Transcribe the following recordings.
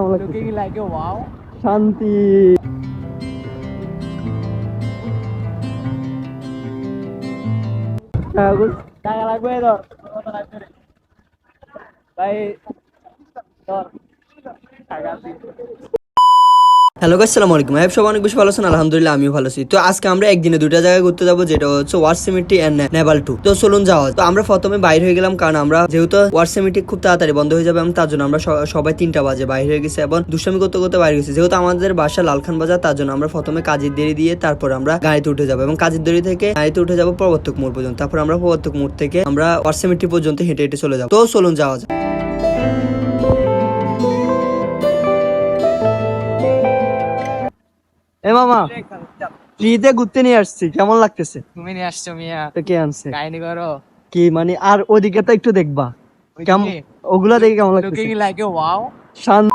Looking like a wow. শান্তি টাকা লাগবে ধর? ভাই ধর টাকা। হ্যালো গাইস সালাম আলাইকুম। আইব সব অনেক বেশি ভালো আছেন। আলহামদুলিল্লাহ, আমিও ভালো আছি। তো আজকে আমরা একদিনে দুইটা জায়গায় ঘুরতে যাব, যেটা হচ্ছে ওয়ার এন্ড নেভাল টু তো চলুন যাওয়া তো আমরা প্রথমে বাইরে হয়ে গেলাম, কারণ আমরা যেহেতু ওয়ার খুব তাড়াতাড়ি বন্ধ হয়ে যাবে এবং তার জন্য আমরা সবাই তিনটা বাজে বাইরে হয়ে গেছি এবং দুষ্টামি করতে করতে বাইরে গেছি যেহেতু আমাদের বাসা লালখান বাজার, তার জন্য আমরা প্রথমে কাজের দেরি দিয়ে তারপর আমরা গাড়িতে উঠে যাব এবং কাজের দেরি থেকে গাড়িতে উঠে যাব প্রবর্তক মোড় পর্যন্ত। তারপর আমরা প্রবর্তক মোড় থেকে আমরা ওয়ার সিমিটি পর্যন্ত হেঁটে হেঁটে চলে যাব। তো চলুন যাওয়া যাক। এ মামা ফ্রিতে ঘুরতে নিয়ে আসছি কেমন লাগতেছে? তুমি নিয়ে আসছো মিয়া। তো কে আনছে? কাহিনী করো। কি মানে আর ওদিকে তো একটু দেখবা। কেমন ওগুলা দেখে কেমন লাগতেছে? Like a wow. শান্তি।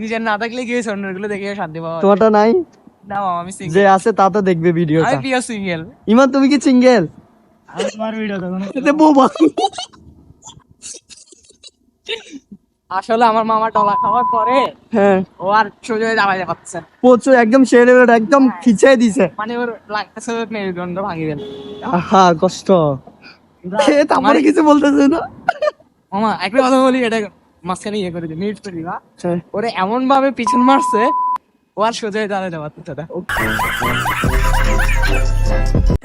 নিজের না থাকলে কি হয়েছে অন্যগুলো দেখে শান্তি পাওয়া। তোমারটা নাই? না মামা, আমি single। যে আছে তা তো দেখবে ভিডিওটা। আমি প্রিয় সিঙ্গেল ইমান তুমি কি সিঙ্গেল আমি তোমার ভিডিও দেখো না। এতে বোবা আসলে আমার মামা টলা খাওয়ার পরে হ্যাঁ। ও আর সোজা হয়ে দাঁড়াতে পারছে প্রচুর একদম শেরে একদম খিচাই দিছে। মানে ওর লাগতেছে মেরুদণ্ড ভাঙি গেল আহা কষ্ট। তারপরে কিছু বলতেছে না। মামা একটা কথা বলি এটা মাঝখানে ইয়ে করে দিই মিউট করে দিবা। হ্যাঁ। ওরে এমন ভাবে পিছন মারছে ও আর সোজা হয়ে দাঁড়াতে পারতেছে না।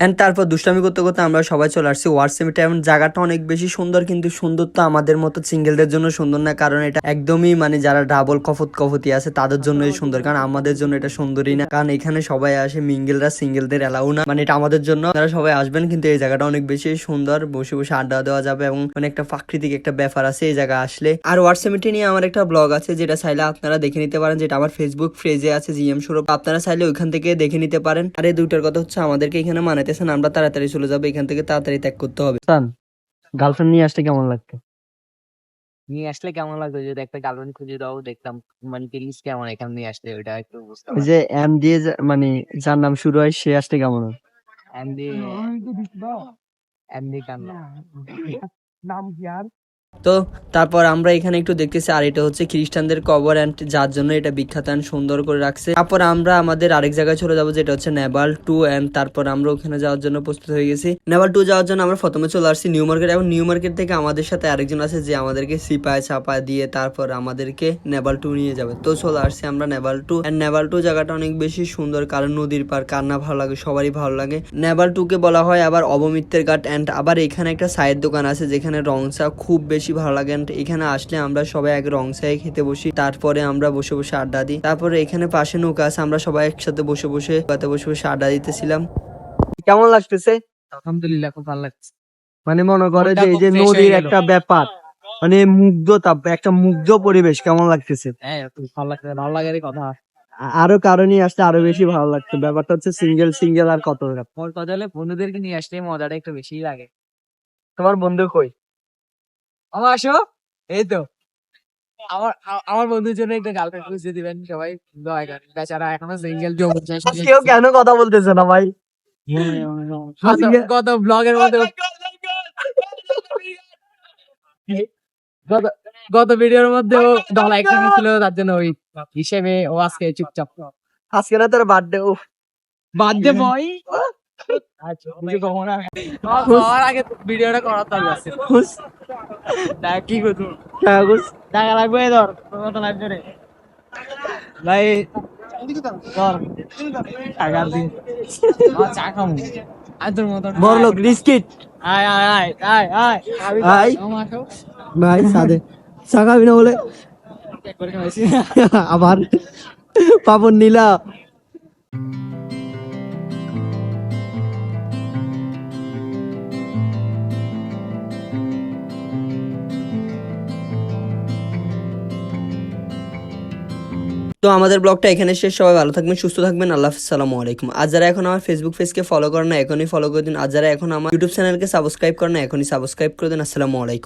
এন্ড তারপর দুষ্টামি করতে করতে আমরা সবাই চলে আসছি ওয়ার সিমিটা এমন জায়গাটা অনেক বেশি সুন্দর, কিন্তু সুন্দর তো আমাদের মতো সিঙ্গেলদের জন্য সুন্দর না, কারণ এটা একদমই মানে যারা ডাবল কফত কফতি আছে, তাদের জন্যই সুন্দর, কারণ আমাদের জন্য এটা সুন্দরই না। কারণ এখানে সবাই আসে মিঙ্গেলরা সিঙ্গেলদের এলাও না। মানে এটা আমাদের জন্য, তারা সবাই আসবেন, কিন্তু এই জায়গাটা অনেক বেশি সুন্দর। বসে বসে আড্ডা দেওয়া যাবে এবং মানে একটা প্রাকৃতিক একটা ব্যাপার আছে এই জায়গা আসলে। আর ওয়ার সিমিটি নিয়ে আমার একটা ব্লগ আছে, যেটা চাইলে আপনারা দেখে নিতে পারেন, যেটা আমার ফেসবুক পেজে আছে জিএম স্বরূপ আপনারা চাইলে ওইখান থেকে দেখে নিতে পারেন। আর এই দুইটার কথা হচ্ছে, আমাদেরকে এখানে মানাইতেছেন আমরা তাড়াতাড়ি চলে যাব এখান থেকে তাড়াতাড়ি ত্যাগ করতে হবে। গার্লফ্রেন্ড নিয়ে আসতে কেমন লাগতো নিয়ে আসলে কেমন লাগতো যদি একটা গার্লফ্রেন্ড খুঁজে দাও দেখতাম মানে ফিলিংস কেমন এখানে নিয়ে আসলে ওইটা একটু বুঝতে ওই যে এম দিয়ে যে- মানে যার নাম শুরু হয় সে আসতে কেমন হয়? এম দিয়ে কান্না নাম কি আর? তো তারপর আমরা এখানে একটু দেখতেছি, আর এটা হচ্ছে খ্রিস্টানদের কবর অ্যান্ড যার জন্য এটা বিখ্যাত and সুন্দর করে রাখছে। তারপর আমরা আমাদের আরেক জায়গায় চলে যাব, যেটা হচ্ছে নেভাল টু অ্যান্ড তারপর আমরা ওখানে যাওয়ার জন্য প্রস্তুত হয়ে গেছি। নেভাল টু যাওয়ার জন্য আমরা প্রথমে চলে আসছি নিউ মার্কেট, এবং নিউ মার্কেট থেকে আমাদের সাথে আরেকজন আছে যে আমাদেরকে সিপায় চাপায় দিয়ে তারপর আমাদেরকে নেভাল টু নিয়ে যাবে। তো চলে আসছি আমরা naval two and naval two জায়গাটা অনেক বেশি সুন্দর, কারণ নদীর পার কার না ভালো লাগে, সবারই ভালো লাগে। নেভাল টু কে বলা হয় আবার অবমিত্রের ঘাট অ্যান্ড আবার এখানে একটা চায়ের দোকান আছে, যেখানে রং চা খুব বেশি ভালো লাগে। এখানে আসলে আমরা সবাই এক রং চায়ে খেতে বসি। তারপরে আমরা বসে বসে আড্ডা দিই। তারপরে এখানে পাশে নৌকা আছে আমরা সবাই একসাথে বসে বসে নৌকাতে বসে বসে আড্ডা দিতেছিলাম। কেমন লাগতেছে? আলহামদুলিল্লাহ খুব ভালো লাগছে। মানে মনে করে যে এই যে নদীর একটা ব্যাপার মানে মুগ্ধতা একটা মুগ্ধ পরিবেশ কেমন লাগতেছে? হ্যাঁ খুব ভালো লাগছে ভালো লাগারই কথা। আরও কারণই আসলে আরও বেশি ভালো লাগতো ব্যাপারটা হচ্ছে সিঙ্গেল সিঙ্গেল আর কত কথা হলে বন্ধুদেরকে নিয়ে আসলে মজাটা একটু বেশি লাগে। তোমার বন্ধু কই? আমার আসো। এই তো। আমার আমার বন্ধুর জন্য একটা গার্লফ্রেন্ড খুঁজে দিবেন সবাই। দয়া করে। বেচারা এখনও সিঙ্গেল শেষ কেউ কেন কথা বলতেছে না ভাই? গত- গত ব্লগের মধ্যে গত গত ভিডিওর মধ্যে ও ডলা একটা ছিল তার জন্য ওই হিসেবে ও আজকে চুপচাপ। আজকে না তোর বার্থডে ও বার্থডে বয় কিছু কখনো খাওয়ার আগে ভিডিওটা করার দরকার খুশ কি করতো কাগজ টাকা লাগবে ধর কত লাগবে রে। ভাই টাকা দিন। চা খাব। আর তোর মতন বড় লোক রিস্কিট আয় আয় আয় আয়। আয়। আয়। ভাই সাদে। চাকাবি না বলে? আবার। পাপন নীলা। তো আমাদের ব্লগটা এখানে শেষ। সবাই ভালো থাকবেন, সুস্থ থাকবেন। আল্লাহ সালাম আলাইকুম। আর যারা এখন আমার ফেসবুক পেজকে ফলো করেন না, এখনই ফলো করে দিন। আর যারা এখন আমার ইউটিউব চ্যানেলকে সাবস্ক্রাইব করেন না, এখনই সাবস্ক্রাইব করে দিন। আসসালামু আলাইকুম।